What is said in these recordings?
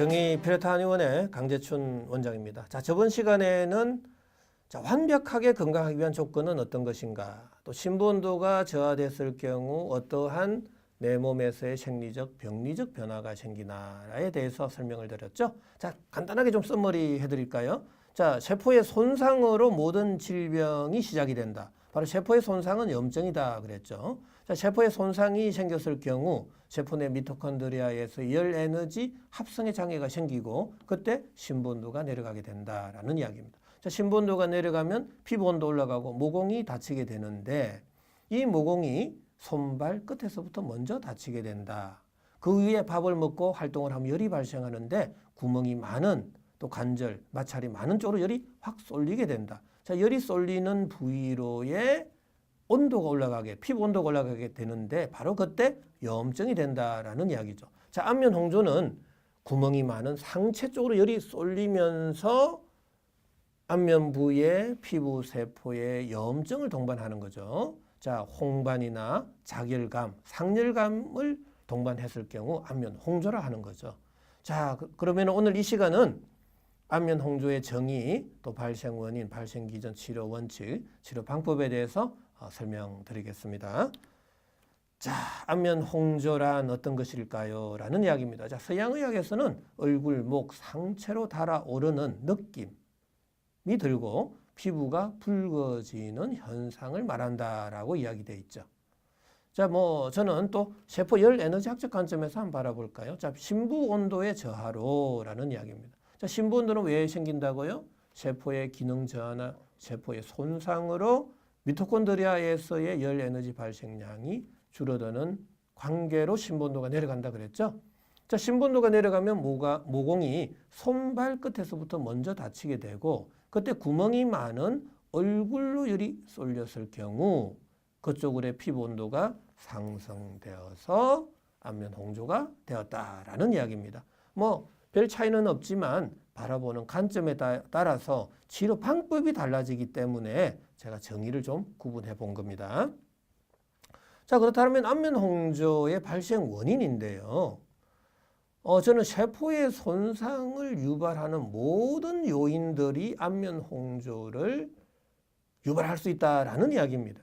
경희 피레타니원의 강재춘 원장입니다. 자, 저번 시간에는 자, 완벽하게 건강하기 위한 조건은 어떤 것인가? 또 신부온도가 저하됐을 경우 어떠한 내 몸에서의 생리적, 병리적 변화가 생기나에 대해서 설명을 드렸죠. 자, 간단하게 좀 써머리 해드릴까요? 자, 세포의 손상으로 모든 질병이 시작이 된다. 바로 세포의 손상은 염증이다 그랬죠. 자, 세포의 손상이 생겼을 경우 세포 내 미토콘드리아에서 열 에너지 합성의 장애가 생기고 그때 신부온도가 내려가게 된다라는 이야기입니다. 자, 신부온도가 내려가면 피부 온도 올라가고 모공이 다치게 되는데 이 모공이 손발 끝에서부터 먼저 다치게 된다. 그 위에 밥을 먹고 활동을 하면 열이 발생하는데 구멍이 많은 또 관절, 마찰이 많은 쪽으로 열이 확 쏠리게 된다. 자, 열이 쏠리는 부위로의 온도가 올라가게, 피부 온도가 올라가게 되는데 바로 그때 염증이 된다라는 이야기죠. 자, 안면 홍조는 구멍이 많은 상체 쪽으로 열이 쏠리면서 안면 부의 피부 세포에 염증을 동반하는 거죠. 자, 홍반이나 자결감, 상열감을 동반했을 경우 안면 홍조라 하는 거죠. 자, 그- 그러면 오늘 이 시간은 안면 홍조의 정의, 또 발생 원인, 발생 기전 치료 원칙, 치료 방법에 대해서 어, 설명드리겠습니다. 자, 안면 홍조란 어떤 것일까요? 라는 이야기입니다. 자, 서양의학에서는 얼굴, 목, 상체로 달아오르는 느낌이 들고 피부가 붉어지는 현상을 말한다라고 이야기되어 있죠. 자, 뭐 저는 또 세포 열 에너지 학적 관점에서 한번 바라볼까요? 자, 심부 온도의 저하로라는 이야기입니다. 자, 온도는 왜 생긴다고요? 세포의 기능 저하나 세포의 손상으로 미토콘드리아에서의 열 에너지 발생량이 줄어드는 관계로 심부온도가 내려간다 그랬죠? 자, 심부온도가 내려가면 모가, 모공이 손발 끝에서부터 먼저 다치게 되고 그때 구멍이 많은 얼굴로 열이 쏠렸을 경우 그쪽으로의 피부 온도가 상승되어서 안면 홍조가 되었다라는 이야기입니다. 뭐 별 차이는 없지만 바라보는 관점에 따- 따라서 치료 방법이 달라지기 때문에 제가 정의를 좀 구분해 본 겁니다. 자, 그렇다면 안면 홍조의 발생 원인인데요. 어, 저는 세포의 손상을 유발하는 모든 요인들이 안면 홍조를 유발할 수 있다라는 이야기입니다.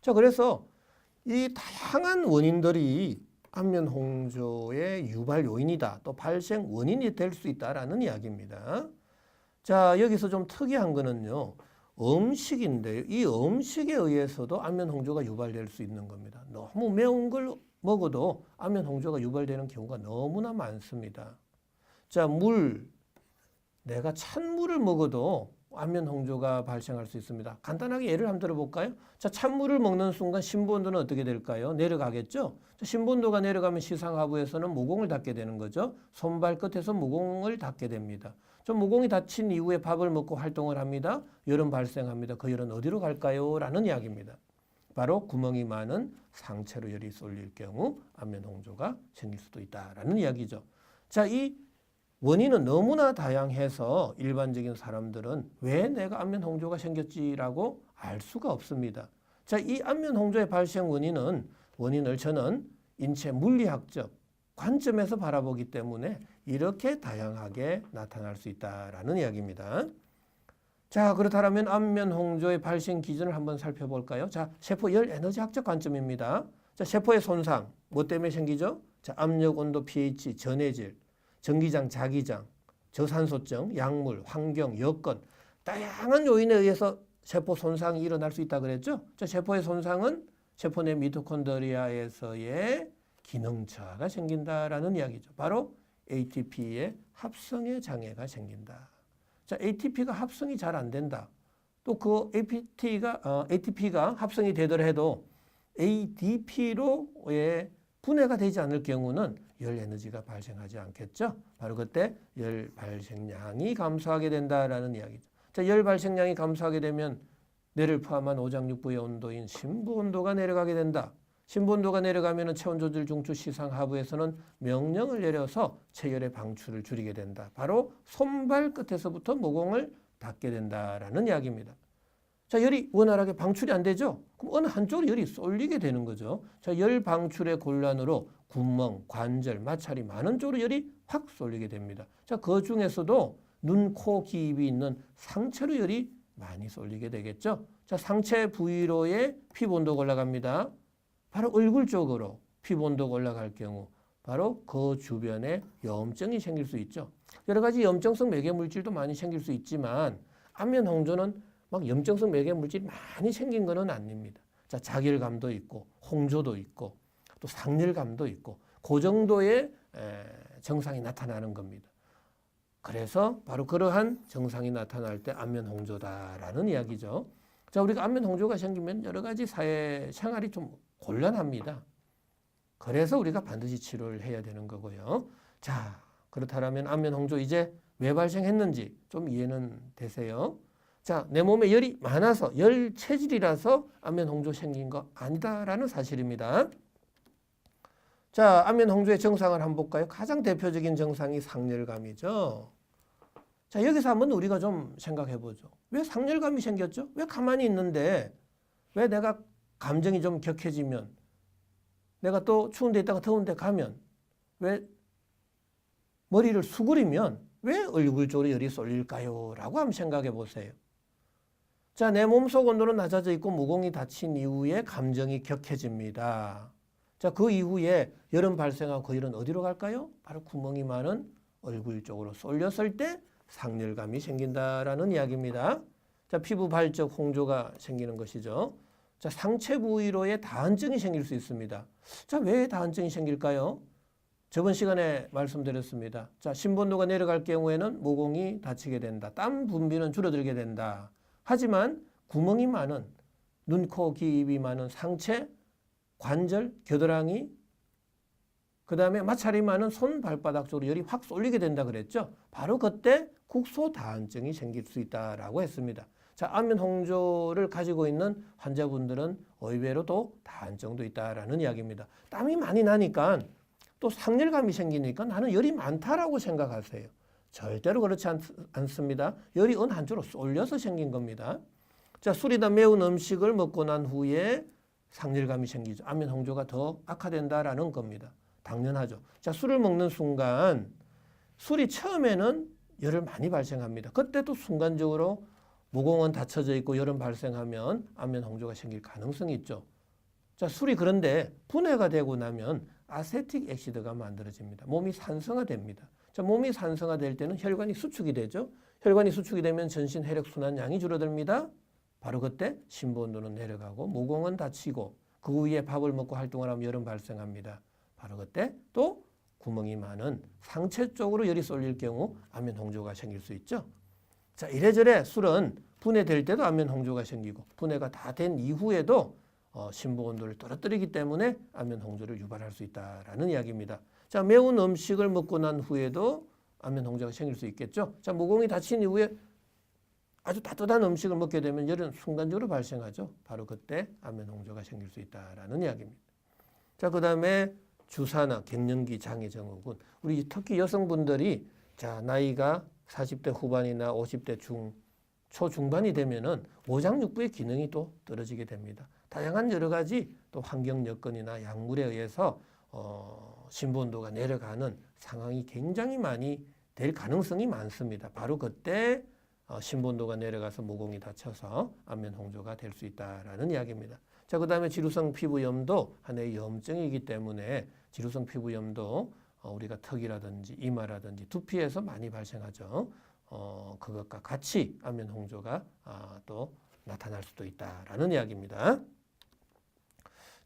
자, 그래서 이 다양한 원인들이 안면 홍조의 유발 요인이다. 또 발생 원인이 될 수 있다라는 이야기입니다. 자, 여기서 좀 특이한 거는요. 음식인데요. 이 음식에 의해서도 안면 홍조가 유발될 수 있는 겁니다. 너무 매운 걸 먹어도 안면 홍조가 유발되는 경우가 너무나 많습니다. 자, 물. 내가 찬물을 먹어도 안면 홍조가 발생할 수 있습니다. 간단하게 예를 한번 들어볼까요? 자, 찬물을 먹는 순간 신부온도는 어떻게 될까요? 내려가겠죠? 자, 신부온도가 내려가면 시상하부에서는 모공을 닫게 되는 거죠. 손발 끝에서 모공을 닫게 됩니다. 좀 모공이 닫힌 이후에 밥을 먹고 활동을 합니다. 열은 발생합니다. 그 열은 어디로 갈까요? 라는 이야기입니다. 바로 구멍이 많은 상체로 열이 쏠릴 경우 안면 홍조가 생길 수도 있다라는 이야기죠. 자, 이 원인은 너무나 다양해서 일반적인 사람들은 왜 내가 안면 홍조가 생겼지라고 알 수가 없습니다. 자, 이 안면 홍조의 발생 원인은 원인을 저는 인체 물리학적 관점에서 바라보기 때문에 이렇게 다양하게 나타날 수 있다라는 이야기입니다. 자, 그렇다면 안면 홍조의 발생 기준을 한번 살펴볼까요? 자, 세포 열 에너지학적 관점입니다. 자, 세포의 손상 뭐 때문에 생기죠? 자, 압력, 온도, pH, 전해질, 전기장, 자기장, 저산소증, 약물, 환경, 여건 다양한 요인에 의해서 세포 손상이 일어날 수 있다 그랬죠? 자, 세포의 손상은 세포 내 미토콘드리아에서의 기능 저하가 생긴다라는 이야기죠. 바로 ATP의 합성의 장애가 생긴다. 자, ATP가 합성이 잘 안 된다. 또 그 APT가 어, ATP가 합성이 되더라도 ADP로의 분해가 되지 않을 경우는 열 에너지가 발생하지 않겠죠. 바로 그때 열 발생량이 감소하게 된다라는 이야기죠. 자, 열 발생량이 감소하게 되면 뇌를 포함한 오장육부의 온도인 심부 온도가 내려가게 된다. 심부 온도가 내려가면 체온 조절 중추 시상 하부에서는 명령을 내려서 체열의 방출을 줄이게 된다. 바로 손발 끝에서부터 모공을 닫게 된다라는 이야기입니다. 자, 열이 원활하게 방출이 안 되죠? 그럼 어느 한쪽으로 열이 쏠리게 되는 거죠. 자, 열 방출의 곤란으로 구멍, 관절, 마찰이 많은 쪽으로 열이 확 쏠리게 됩니다. 자, 그 중에서도 눈, 코, 귀, 입이 있는 상체로 열이 많이 쏠리게 되겠죠. 자, 상체 부위로의 피부 온도가 올라갑니다. 바로 얼굴 쪽으로 피부 온도가 올라갈 경우 바로 그 주변에 염증이 생길 수 있죠. 여러 가지 염증성 매개 물질도 많이 생길 수 있지만 안면 홍조는 막 염증성 매개 물질이 많이 생긴 것은 아닙니다. 자, 자결감도 있고 홍조도 있고 또 상열감도 있고 그 정도의 에, 증상이 나타나는 겁니다. 그래서 바로 그러한 증상이 나타날 때 안면 홍조다라는 이야기죠. 자, 우리가 안면 홍조가 생기면 여러 가지 사회 생활이 좀 곤란합니다. 그래서 우리가 반드시 치료를 해야 되는 거고요. 자, 그렇다면 안면 홍조 이제 왜 발생했는지 좀 이해는 되세요? 자, 내 몸에 열이 많아서 열 체질이라서 안면 홍조 생긴 거 아니다라는 사실입니다. 자, 안면 홍조의 증상을 한번 볼까요? 가장 대표적인 증상이 상열감이죠. 자, 여기서 한번 우리가 좀 생각해 보죠. 왜 상열감이 생겼죠? 왜 가만히 있는데 왜 내가 감정이 좀 격해지면 내가 또 추운 데 있다가 더운 데 가면 왜 머리를 수그리면 왜 얼굴 쪽으로 열이 쏠릴까요? 라고 한번 생각해 보세요. 자, 내 몸속 온도는 낮아져 있고 모공이 닫힌 이후에 감정이 격해집니다. 자, 그 이후에 열은 발생하고 그 열은 어디로 갈까요? 바로 구멍이 많은 얼굴 쪽으로 쏠렸을 때 상열감이 생긴다라는 이야기입니다. 자, 피부 발적 홍조가 생기는 것이죠. 자, 상체 부위로의 다한증이 생길 수 있습니다. 자, 왜 다한증이 생길까요? 저번 시간에 말씀드렸습니다. 자, 신본도가 내려갈 경우에는 모공이 닫히게 된다. 땀 분비는 줄어들게 된다. 하지만 구멍이 많은 눈, 코, 귀, 입이 많은 상체, 관절, 겨드랑이, 그 다음에 마찰이 많은 손, 발바닥 쪽으로 열이 확 쏠리게 된다 그랬죠. 바로 그때 국소다한증이 생길 수 있다라고 했습니다. 자, 안면 홍조를 가지고 있는 환자분들은 의외로도 다한증도 있다라는 이야기입니다. 땀이 많이 나니까 또 상열감이 생기니까 나는 열이 많다라고 생각하세요. 절대로 그렇지 않, 않습니다. 열이 어느 한쪽으로 쏠려서 생긴 겁니다. 자, 술이나 매운 음식을 먹고 난 후에 상열감이 생기죠. 안면 홍조가 더 악화된다라는 겁니다. 당연하죠. 자, 술을 먹는 순간 술이 처음에는 열을 많이 발생합니다. 그때도 순간적으로 모공은 닫혀져 있고 열은 발생하면 안면 홍조가 생길 가능성이 있죠. 자, 술이 그런데 분해가 되고 나면 아세틱 액시드가 만들어집니다. 몸이 산성화됩니다. 자, 몸이 산성화될 때는 혈관이 수축이 되죠. 혈관이 수축이 되면 전신 혈액 순환 양이 줄어듭니다. 바로 그때 심부 온도는 내려가고 모공은 닫히고 그 위에 밥을 먹고 활동을 하면 열은 발생합니다. 바로 그때 또 구멍이 많은 상체 쪽으로 열이 쏠릴 경우 안면 홍조가 생길 수 있죠. 자, 이래저래 술은 분해될 때도 안면 홍조가 생기고 분해가 다 된 이후에도 어, 심부 온도를 떨어뜨리기 때문에 안면 홍조를 유발할 수 있다라는 이야기입니다. 자, 매운 음식을 먹고 난 후에도 안면 홍조가 생길 수 있겠죠. 자, 모공이 닫힌 이후에 아주 따뜻한 음식을 먹게 되면 열은 순간적으로 발생하죠. 바로 그때 안면 홍조가 생길 수 있다라는 이야기입니다. 자, 그다음에 주사나 갱년기 장애 증후군. 우리 특히 여성분들이 자, 나이가 40대 후반이나 50대 중 초중반이 되면은 오장육부의 기능이 또 떨어지게 됩니다. 다양한 여러 가지 또 환경 여건이나 약물에 의해서 어, 신부온도가 내려가는 상황이 굉장히 많이 될 가능성이 많습니다. 바로 그때 어, 신부온도가 내려가서 모공이 닫혀서 안면 홍조가 될 수 있다라는 이야기입니다. 자, 그 다음에 지루성 피부염도 하나의 염증이기 때문에 지루성 피부염도 어, 우리가 턱이라든지 이마라든지 두피에서 많이 발생하죠. 어, 그것과 같이 안면 홍조가 아, 또 나타날 수도 있다라는 이야기입니다.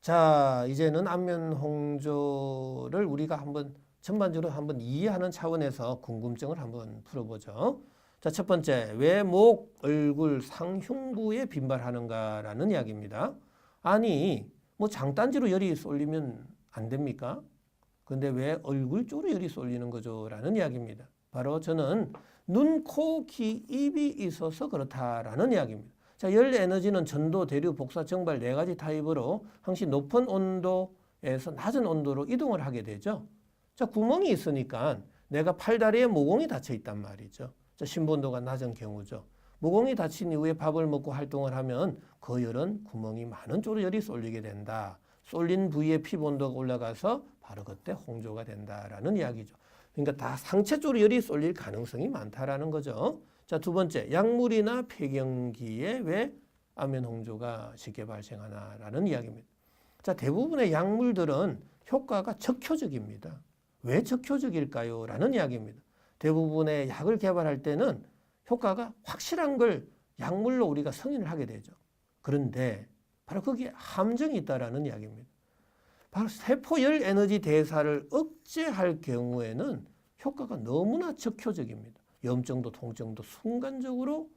자, 이제는 안면 홍조를 우리가 한번 전반적으로 한번 이해하는 차원에서 궁금증을 한번 풀어보죠. 자, 첫 번째, 왜 목, 얼굴, 상흉부에 빈발하는가라는 이야기입니다. 아니, 뭐 장단지로 열이 쏠리면 안 됩니까? 근데 왜 얼굴 쪽으로 열이 쏠리는 거죠? 라는 이야기입니다. 바로 저는 눈, 코, 귀, 입이 있어서 그렇다라는 이야기입니다. 자, 열 에너지는 전도, 대류, 복사, 정발 네 가지 타입으로 항시 높은 온도에서 낮은 온도로 이동을 하게 되죠. 자, 구멍이 있으니까 내가 팔다리에 모공이 닫혀 있단 말이죠. 자, 신본도가 낮은 경우죠. 모공이 닫힌 이후에 밥을 먹고 활동을 하면 그 열은 구멍이 많은 쪽으로 열이 쏠리게 된다. 쏠린 부위에 피부 온도가 올라가서 바로 그때 홍조가 된다라는 이야기죠. 그러니까 다 상체 쪽으로 열이 쏠릴 가능성이 많다라는 거죠. 자, 두 번째, 약물이나 폐경기에 왜 안면 홍조가 쉽게 발생하나라는 이야기입니다. 자, 대부분의 약물들은 효과가 적효적입니다. 왜 적효적일까요? 라는 이야기입니다. 대부분의 약을 개발할 때는 효과가 확실한 걸 약물로 우리가 승인을 하게 되죠. 그런데 바로 거기에 함정이 있다라는 이야기입니다. 바로 세포열 에너지 대사를 억제할 경우에는 효과가 너무나 적효적입니다. 염증도 통증도 순간적으로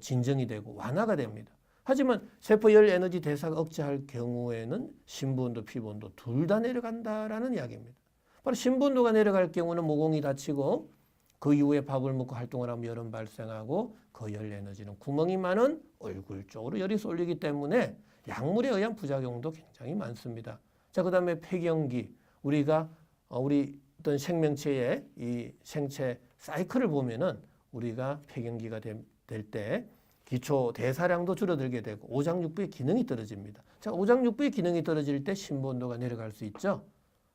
진정이 되고 완화가 됩니다. 하지만 세포열 에너지 대사가 억제할 경우에는 신부온도 피부온도 둘 다 내려간다라는 이야기입니다. 바로 신부온도가 내려갈 경우는 모공이 다치고 그 이후에 밥을 먹고 활동을 하면 열은 발생하고 그 열 에너지는 구멍이 많은 얼굴 쪽으로 열이 쏠리기 때문에 약물에 의한 부작용도 굉장히 많습니다. 자, 그 다음에 폐경기 우리가 어, 우리 어떤 생명체의 이 생체 사이클을 보면은 우리가 폐경기가 될 때 기초 대사량도 줄어들게 되고 오장육부의 기능이 떨어집니다. 자, 오장육부의 기능이 떨어질 때 심부 온도가 내려갈 수 있죠.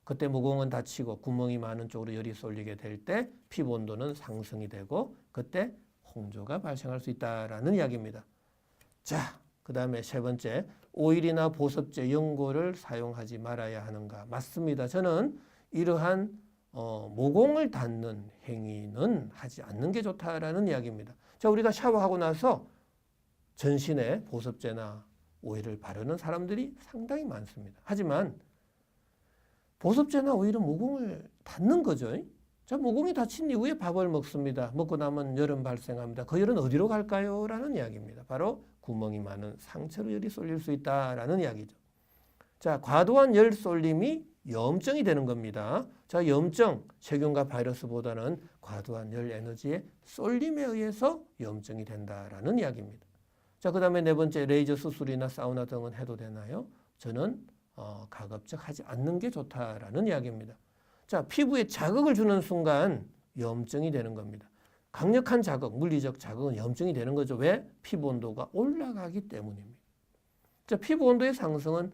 그때 모공은 닫히고 구멍이 많은 쪽으로 열이 쏠리게 될 때 피부 온도는 상승이 되고 그때 홍조가 발생할 수 있다라는 이야기입니다. 자, 그 다음에 세 번째 오일이나 보습제 연고를 사용하지 말아야 하는가? 맞습니다. 저는 이러한 어, 모공을 닫는 행위는 하지 않는 게 좋다라는 이야기입니다. 자, 우리가 샤워하고 나서 전신에 보습제나 오일을 바르는 사람들이 상당히 많습니다. 하지만 보습제나 오일은 모공을 닫는 거죠. 자, 모공이 닫힌 이후에 밥을 먹습니다. 먹고 나면 열은 발생합니다. 그 열은 어디로 갈까요? 라는 이야기입니다. 바로 구멍이 많은 상처로 열이 쏠릴 수 있다라는 이야기죠. 자, 과도한 열 쏠림이 염증이 되는 겁니다. 자, 염증, 세균과 바이러스보다는 과도한 열 에너지의 쏠림에 의해서 염증이 된다라는 이야기입니다. 자, 그 다음에 네 번째, 레이저 수술이나 사우나 등은 해도 되나요? 저는 어, 가급적 하지 않는 게 좋다라는 이야기입니다. 자, 피부에 자극을 주는 순간 염증이 되는 겁니다. 강력한 자극, 물리적 자극은 염증이 되는 거죠. 왜? 피부 온도가 올라가기 때문입니다. 자, 피부 온도의 상승은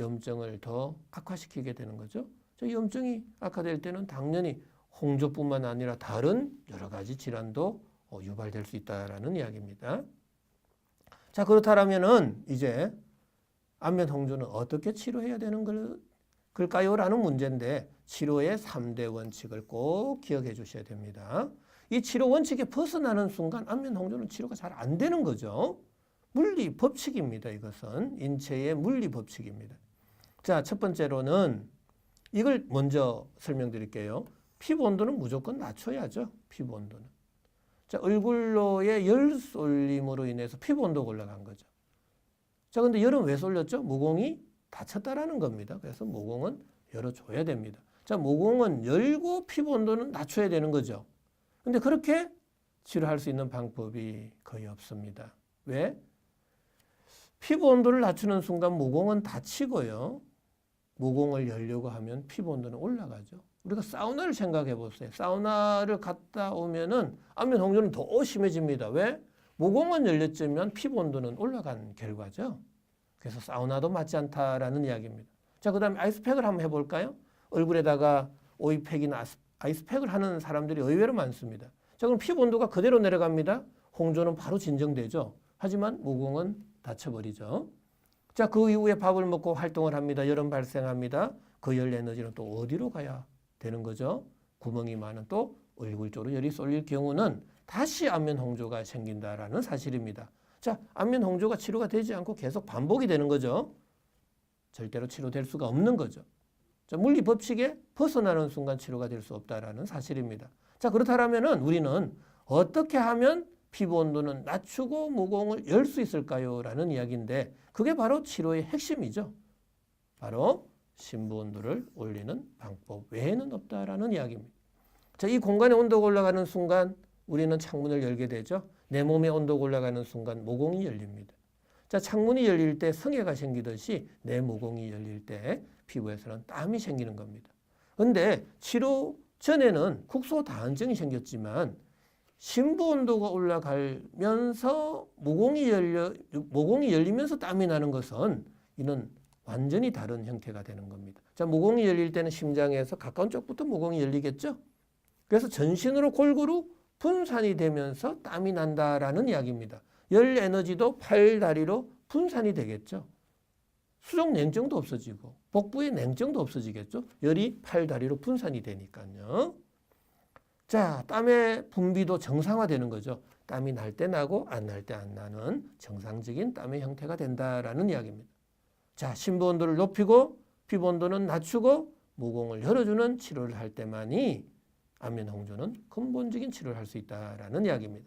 염증을 더 악화시키게 되는 거죠. 자, 염증이 악화될 때는 당연히 홍조뿐만 아니라 다른 여러 가지 질환도 어, 유발될 수 있다라는 이야기입니다. 자, 그렇다면은 이제 안면 홍조는 어떻게 치료해야 되는 걸, 걸까요? 라는 문제인데 치료의 3대 원칙을 꼭 기억해 주셔야 됩니다. 이 치료 원칙에 벗어나는 순간 안면 홍조는 치료가 잘 안 되는 거죠. 물리 법칙입니다. 이것은 인체의 물리 법칙입니다. 자, 첫 번째로는 이걸 먼저 설명드릴게요. 피부 온도는 무조건 낮춰야죠. 피부 온도는. 자, 얼굴로의 열 쏠림으로 인해서 피부 온도가 올라간 거죠. 자, 근데 열은 왜 쏠렸죠? 모공이 다쳤다라는 겁니다. 그래서 모공은 열어줘야 됩니다. 자, 모공은 열고 피부 온도는 낮춰야 되는 거죠. 근데 그렇게 치료할 수 있는 방법이 거의 없습니다. 왜? 피부 온도를 낮추는 순간 모공은 닫히고요. 모공을 열려고 하면 피부 온도는 올라가죠. 우리가 사우나를 생각해 보세요. 사우나를 갔다 오면은 안면 홍조는 더 심해집니다. 왜? 모공은 열렸지만 피부 온도는 올라간 결과죠. 그래서 사우나도 맞지 않다라는 이야기입니다. 자, 그 다음에 아이스팩을 한번 해볼까요? 얼굴에다가 오이팩이나 아이스팩을 하는 사람들이 의외로 많습니다. 자, 그럼 피부 온도가 그대로 내려갑니다. 홍조는 바로 진정되죠. 하지만 모공은 닫혀버리죠. 자, 그 이후에 밥을 먹고 활동을 합니다. 열은 발생합니다. 그 열 에너지는 또 어디로 가야 되는 거죠? 구멍이 많은 또 얼굴 쪽으로 열이 쏠릴 경우는 다시 안면 홍조가 생긴다라는 사실입니다. 자, 안면 홍조가 치료가 되지 않고 계속 반복이 되는 거죠. 절대로 치료될 수가 없는 거죠. 자, 물리 법칙에 벗어나는 순간 치료가 될 수 없다라는 사실입니다. 자, 그렇다면은 우리는 어떻게 하면 피부 온도는 낮추고 모공을 열 수 있을까요? 라는 이야기인데 그게 바로 치료의 핵심이죠. 바로 심부 온도를 올리는 방법 외에는 없다라는 이야기입니다. 자, 이 공간의 온도가 올라가는 순간 우리는 창문을 열게 되죠. 내 몸의 온도가 올라가는 순간 모공이 열립니다. 자, 창문이 열릴 때 성에가 생기듯이 내 모공이 열릴 때 피부에서는 땀이 생기는 겁니다. 근데 치료 전에는 국소 다한증이 생겼지만 심부 온도가 올라가면서 모공이 열려 모공이 열리면서 땀이 나는 것은 이는 완전히 다른 형태가 되는 겁니다. 자, 모공이 열릴 때는 심장에서 가까운 쪽부터 모공이 열리겠죠. 그래서 전신으로 골고루 분산이 되면서 땀이 난다라는 이야기입니다. 열 에너지도 팔 다리로 분산이 되겠죠. 수족 냉증도 없어지고 복부의 냉증도 없어지겠죠. 열이 팔 다리로 분산이 되니까요. 자, 땀의 분비도 정상화되는 거죠. 땀이 날 때 나고 안 날 때 안 나는 정상적인 땀의 형태가 된다라는 이야기입니다. 자, 심부 온도를 높이고 피부 온도는 낮추고 모공을 열어주는 치료를 할 때만이 안면 홍조는 근본적인 치료를 할 수 있다라는 이야기입니다.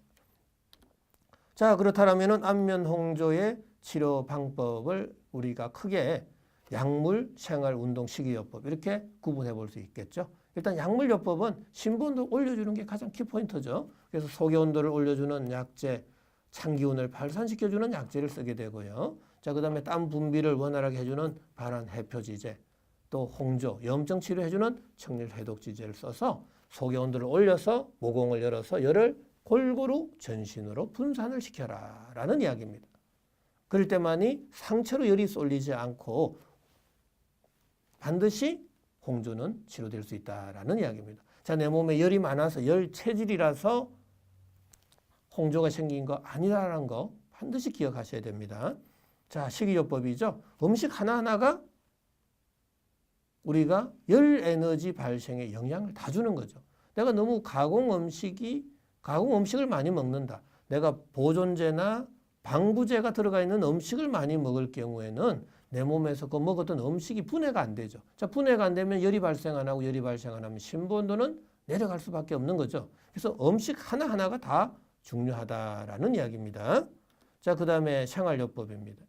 자, 그렇다면은 안면 홍조의 치료 방법을 우리가 크게 약물, 생활, 운동, 식이요법 이렇게 구분해 볼 수 있겠죠. 일단 약물요법은 온도 올려주는 게 가장 키포인트죠. 그래서 속의 온도를 올려주는 약제, 찬기운을 발산시켜주는 약제를 쓰게 되고요. 자, 그 다음에 땀 분비를 원활하게 해주는 발한 해표지제, 또 홍조, 염증 치료해주는 청일 해독지제를 써서 속의 온도를 올려서 모공을 열어서 열을 골고루 전신으로 분산을 시켜라 라는 이야기입니다. 그럴 때만이 상처로 열이 쏠리지 않고 반드시 홍조는 치료될 수 있다라는 이야기입니다. 자, 내 몸에 열이 많아서 열 체질이라서 홍조가 생긴 거 아니라는 거 반드시 기억하셔야 됩니다. 자, 식이요법이죠. 음식 하나하나가 우리가 열 에너지 발생에 영향을 다 주는 거죠. 내가 너무 가공 음식이 가공 음식을 많이 먹는다. 내가 보존제나 방부제가 들어가 있는 음식을 많이 먹을 경우에는 내 몸에서 그 먹었던 음식이 분해가 안 되죠. 자, 분해가 안 되면 열이 발생 안 하고 열이 발생 안 하면 온도는 내려갈 수밖에 없는 거죠. 그래서 음식 하나하나가 다 중요하다라는 이야기입니다. 자, 그 다음에 생활요법입니다.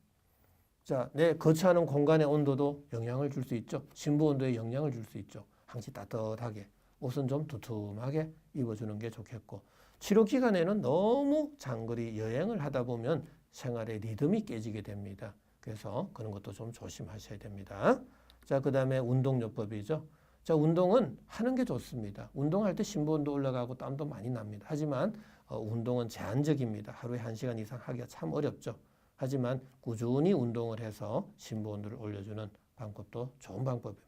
자, 내 거처하는 공간의 온도도 영향을 줄 수 있죠. 심부 온도에 영향을 줄 수 있죠. 항시 따뜻하게, 옷은 좀 두툼하게 입어주는 게 좋겠고, 치료 기간에는 너무 장거리 여행을 하다 보면 생활의 리듬이 깨지게 됩니다. 그래서 그런 것도 좀 조심하셔야 됩니다. 자, 그 다음에 운동요법이죠. 자, 운동은 하는 게 좋습니다. 운동할 때 심부온도 올라가고 땀도 많이 납니다. 하지만 어, 운동은 제한적입니다. 하루에 한시간 이상 하기가 참 어렵죠. 하지만 꾸준히 운동을 해서 심부 온도를 올려주는 방법도 좋은 방법입니다.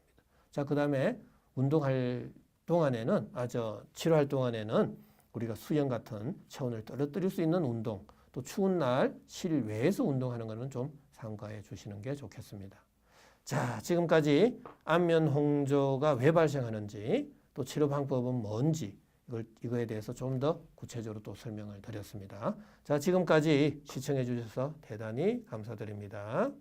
자, 그 다음에 운동할 동안에는, 아, 저, 치료할 동안에는 우리가 수영 같은 체온을 떨어뜨릴 수 있는 운동, 또 추운 날 실외에서 운동하는 것은 좀 삼가해 주시는 게 좋겠습니다. 자, 지금까지 안면 홍조가 왜 발생하는지, 또 치료 방법은 뭔지, 이걸, 이거에 대해서 좀 더 구체적으로 또 설명을 드렸습니다. 자, 지금까지 시청해 주셔서 대단히 감사드립니다.